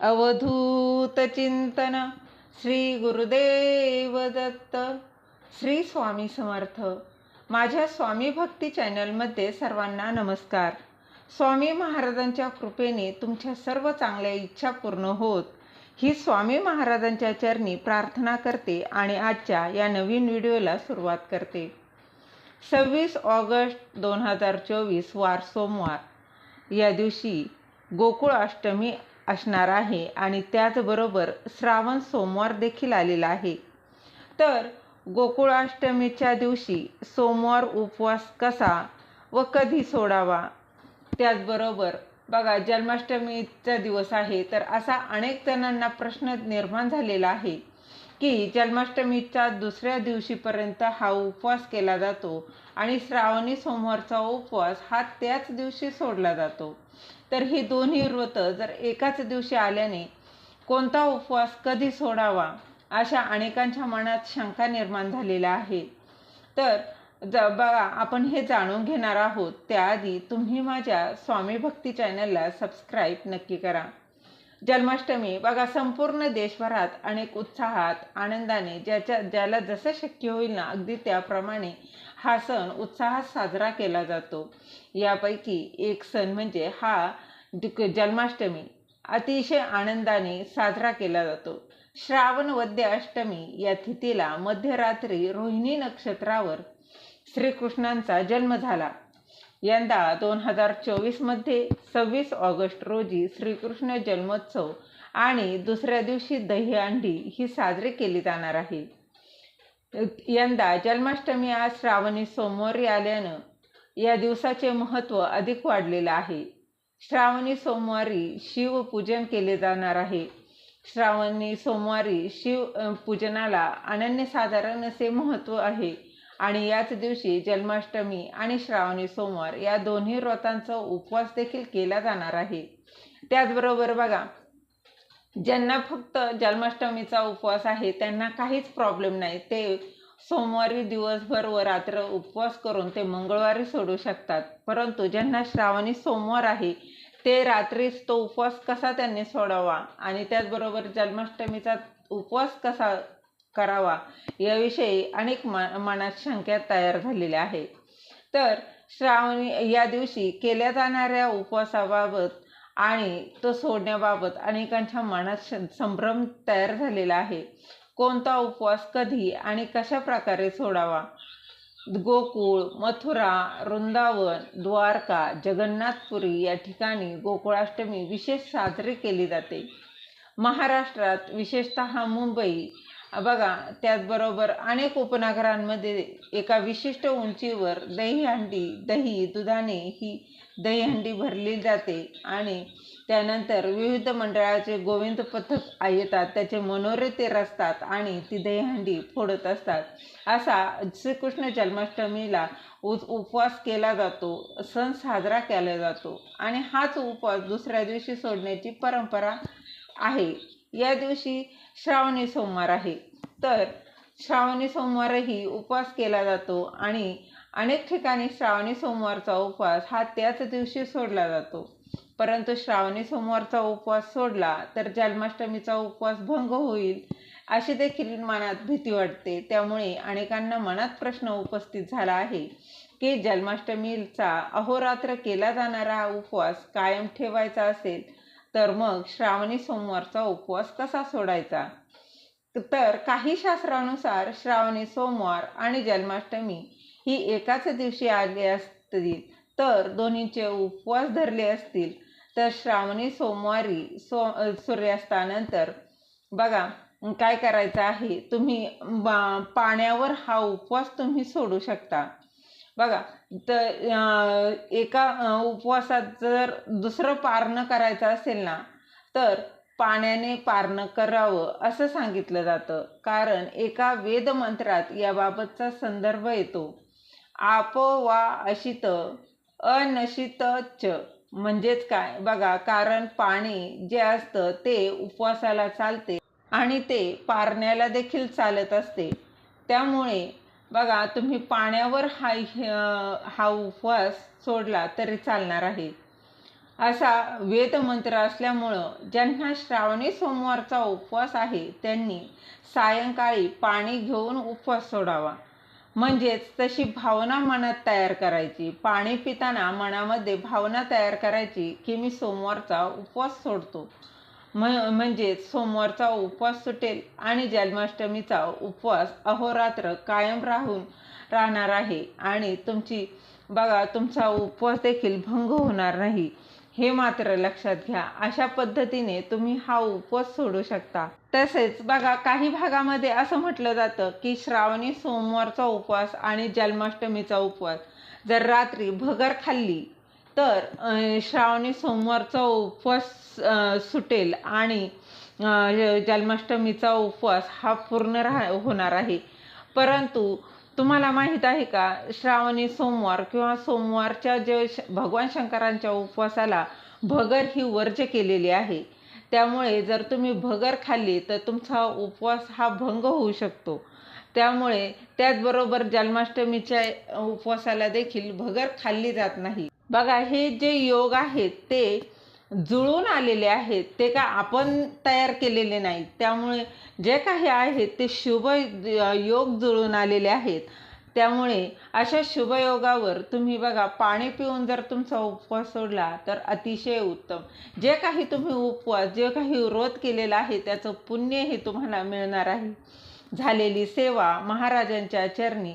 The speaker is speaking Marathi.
अवधूत चिंतन श्री गुरुदेव दत्त. श्री स्वामी समर्थ. माझ्या स्वामी भक्ती चॅनलमध्ये सर्वांना नमस्कार. स्वामी महाराजांच्या कृपेने तुमच्या सर्व चांगल्या इच्छा पूर्ण होत. ही स्वामी महाराजांच्या चरणी प्रार्थना करते आणि आजच्या या नवीन व्हिडिओला सुरुवात करते. सव्वीस ऑगस्ट दोन हजार चोवीस वार सोमवार. या दिवशी गोकुळ अष्टमी असणार आहे आणि त्याचबरोबर श्रावण सोमवार देखील आलेला आहे. तर गोकुळाष्टमीच्या दिवशी सोमवार उपवास कसा व कधी सोडावा? त्याचबरोबर बघा जन्माष्टमीचा दिवस आहे तर असा अनेक जणांना प्रश्न निर्माण झालेला आहे की जन्माष्टमीच्या दुसऱ्या दिवशीपर्यंत हा उपवास केला जातो आणि श्रावणी सोमवारचा उपवास हा त्याच दिवशी सोडला जातो. तर ही दोन्ही व्रत जर एकाच दिवशी आल्याने कोणता उपवास कधी सोडावा अशा अनेकांच्या मनात शंका निर्माण झालेल्या आहे तर ज बघा आपण हे जाणून घेणार आहोत. त्याआधी तुम्ही माझ्या स्वामी भक्ती चॅनलला सबस्क्राईब नक्की करा. जन्माष्टमी बघा संपूर्ण देशभरात अनेक उत्साहात आनंदाने ज्याच्या ज्याला जसं शक्य होईल ना अगदी त्याप्रमाणे हा सण उत्साहात साजरा केला जातो. यापैकी एक सण म्हणजे हा दिक- जन्माष्टमी. अतिशय आनंदाने साजरा केला जातो. श्रावण वद्य अष्टमी या तिथीला मध्यरात्री रोहिणी नक्षत्रावर श्रीकृष्णांचा जन्म झाला. यंदा दोन हजार चोवीसमध्ये सव्वीस ऑगस्ट रोजी श्रीकृष्ण जन्मोत्सव आणि दुसऱ्या दिवशी दहीहंडी ही साजरी केली जाणार आहे. यंदा जन्माष्टमी आज श्रावणी सोमवारी आल्यानं या दिवसाचे महत्त्व अधिक वाढलेलं आहे. श्रावणी सोमवारी शिवपूजन केले जाणार आहे. श्रावणी सोमवारी शिव पूजनाला अनन्यसाधारण असे महत्त्व आहे आणि याच दिवशी जन्माष्टमी आणि श्रावणी सोमवार या दोन्ही व्रतांचा उपवास देखील केला जाणार आहे. त्याचबरोबर बघा ज्यांना फक्त जन्माष्टमीचा उपवास आहे त्यांना काहीच प्रॉब्लेम नाही. ते सोमवारी दिवसभर व रात्र उपवास करून ते मंगळवारी सोडू शकतात. परंतु ज्यांना श्रावणी सोमवार आहे ते रात्रीच तो उपवास कसा त्यांनी सोडावा आणि त्याचबरोबर जन्माष्टमीचा उपवास कसा करावा याविषयी अनेक मनात शंका तयार झालेल्या आहेत. तर श्रावणी या दिवशी केल्या जाणाऱ्या उपवासाबाबत आणि तो सोडण्याबाबत अनेकांच्या मनात संभ्रम तयार झालेला आहे. कोणता उपवास कधी आणि कशा प्रकारे सोडावा? गोकुळ मथुरा वृंदावन द्वारका जगन्नाथपुरी या ठिकाणी गोकुळाष्टमी विशेष साजरी केली जाते. महाराष्ट्रात विशेषतः मुंबई बघा त्याचबरोबर अनेक उपनगरांमध्ये एका विशिष्ट उंचीवर दहीहंडी दही दुधाने ही दहीहंडी भरली जाते आणि त्यानंतर विविध मंडळाचे गोविंद पथक येतात त्याचे मनोरे ते रचतात आणि ती दहीहंडी फोडत असतात. असा श्रीकृष्ण जन्माष्टमीला उ उपवास केला जातो सण साजरा केला जातो आणि हाच उपवास दुसऱ्या दिवशी सोडण्याची परंपरा आहे. या दिवशी श्रावणी सोमवार आहे. तर श्रावणी सोमवारही उपवास केला जातो आणि अनेक ठिकाणी श्रावणी सोमवारचा उपवास हा त्याच दिवशी सोडला जातो. परंतु श्रावणी सोमवारचा उपवास सोडला तर जन्माष्टमीचा उपवास भंग होईल अशी देखील मनात भीती वाटते. त्यामुळे अनेकांना मनात प्रश्न उपस्थित झाला आहे की जन्माष्टमीचा अहोरात्र केला जाणारा हा उपवास कायम ठेवायचा असेल तर मग श्रावणी सोमवारचा उपवास कसा सोडायचा? तर काही शास्त्रानुसार श्रावणी सोमवार आणि जन्माष्टमी ही एकाच दिवशी आली असतील तर दोन्हीचे उपवास धरले असतील. तर श्रावणी सोमवारी सो सूर्यास्तानंतर बघा काय करायचं आहे? तुम्ही बा- पाण्यावर हा उपवास तुम्ही सोडू शकता. बघा तर एका उपवासात जर दुसरं पारणं करायचं असेल ना तर पाण्याने पारणं करावं असं सांगितलं जातं. कारण एका वेदमंत्रात याबाबतचा संदर्भ येतो. आपो वा अशित अनशित च. म्हणजेच काय? बघा कारण पाणी जे असतं ते उपवासाला चालते आणि ते पारण्याला देखील चालत असते. त्यामुळे बघा तुम्ही पाण्यावर हा हा उपवास सोडला तरी चालणार आहे. असा वेदमंत्र असल्यामुळं ज्यांना श्रावणी सोमवारचा उपवास आहे त्यांनी सायंकाळी पाणी घेऊन उपवास सोडावा. म्हणजेच तशी भावना मनात तयार करायची. पाणी पिताना मनामध्ये भावना तयार करायची की मी सोमवारचा उपवास सोडतो. म म्हणजेच सोमवारचा उपवास सुटेल आणि जन्माष्टमीचा उपवास अहोरात्र कायम राहून राहणार आहे. आणि तुमची बघा तुमचा उपवास देखील भंग होणार नाही. हे मात्र लक्षात घ्या. अशा पद्धतीने तुम्ही हा उपवास सोडू शकता. तसेच बघा काही भागामध्ये असं म्हटलं जातं की श्रावणी सोमवारचा उपवास आणि जन्माष्टमीचा उपवास. जर रात्री भगर खाल्ली तर श्रावणी सोमवारचा उपवास सुटेल आणि जन्माष्टमीचा उपवास हा पूर्ण राह होणार आहे. परंतु तुम्हाला माहीत आहे का श्रावणी सोमवार किंवा सोमवारच्या जे श भगवान शंकरांच्या उपवासाला भगर ही वर्ज्य केलेली आहे. त्यामुळे जर तुम्ही भगर खाल्ली तर तुमचा उपवास हा भंग होऊ शकतो. त्यामुळे त्याचबरोबर जन्माष्टमीच्या उपवासाला देखील भगर खाल्ली जात नाही. बघा हे जे योग आहेत ते जुळून आलेले आहेत. ते का आपण तयार केलेले नाहीत. त्यामुळे जे काही आहेत ते शुभ योग जुळून आलेले आहेत. त्यामुळे अशा शुभयोगावर तुम्ही बघा पाणी पिऊन जर तुमचा उपवास सोडला तर अतिशय उत्तम. जे काही तुम्ही उपवास जे काही व्रत केलेलं आहे त्याचं पुण्य हे तुम्हाला मिळणार आहे. झालेली सेवा महाराजांच्या चरणी